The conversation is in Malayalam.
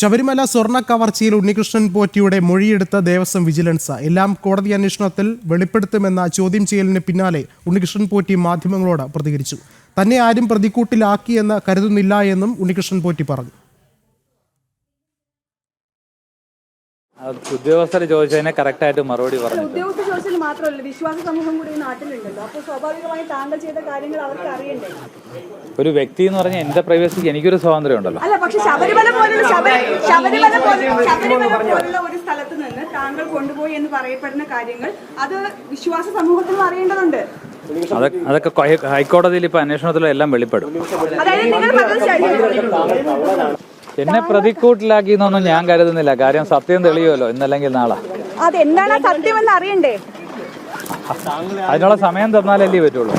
ശബരിമല സ്വർണ കവർച്ചയിൽ ഉണ്ണികൃഷ്ണൻ പോറ്റിയുടെ മൊഴിയെടുത്ത ദേവസ്വം വിജിലൻസ്. എല്ലാം കോടതി അന്വേഷണത്തിൽ വെളിപ്പെടുത്തുമെന്ന ചോദ്യം ചെയ്യലിന് പിന്നാലെ ഉണ്ണികൃഷ്ണൻ പോറ്റി മാധ്യമങ്ങളോട് പ്രതികരിച്ചു. തന്നെ ആരും പ്രതിക്കൂട്ടിലാക്കിയെന്ന് കരുതുന്നില്ല എന്നും ഉണ്ണികൃഷ്ണൻ പോറ്റി പറഞ്ഞു. അത് ഉദ്യോഗസ്ഥർ ചോദിച്ചതിനെ കറക്റ്റായിട്ട് മറുപടി പറഞ്ഞു മാത്രമല്ല വിശ്വാസ സമൂഹം കൂടി നാട്ടിലുണ്ടല്ലോ അപ്പോൾ സ്വാഭാവികമായി താങ്കൾ ചെയ്ത കാര്യങ്ങൾ അവർക്ക് അറിയണ്ടേ? ഒരു വ്യക്തി എന്ന് പറഞ്ഞാൽ എന്റെ പ്രൈവസിക്ക് എനിക്കൊരു സ്വാതന്ത്ര്യം ഉണ്ടല്ലോ അല്ല പക്ഷെ ശബരിമല പോലുള്ള ശബരി ശബരിമല പോലുള്ള ശബരിമല പോലുള്ള ഒരു സ്ഥലത്ത് നിന്ന് താങ്കൾ കൊണ്ടുപോയി എന്ന് പറയപ്പെടുന്ന കാര്യങ്ങൾ അത് വിശ്വാസ സമൂഹത്തിനും അറിയേണ്ടതുണ്ട്. അതൊക്കെ ഹൈക്കോടതിയിൽ ഇപ്പൊ അന്വേഷണത്തിലും എല്ലാം വെളിപ്പെടും. അതായത് നിങ്ങൾ പറഞ്ഞത് ശരിയാണ് എന്നെ പ്രതിക്കൂട്ടിലാക്കി എന്നൊന്നും ഞാൻ കരുതുന്നില്ല. കാര്യം സത്യം തെളിയുമല്ലോ ഇന്നല്ലെങ്കിൽ നാളെ. അതെന്താണ് സത്യം സത്യമെന്ന് അറിയണ്ടേ? അതിനുള്ള സമയം തന്നാലല്ലേ പറ്റുള്ളൂ.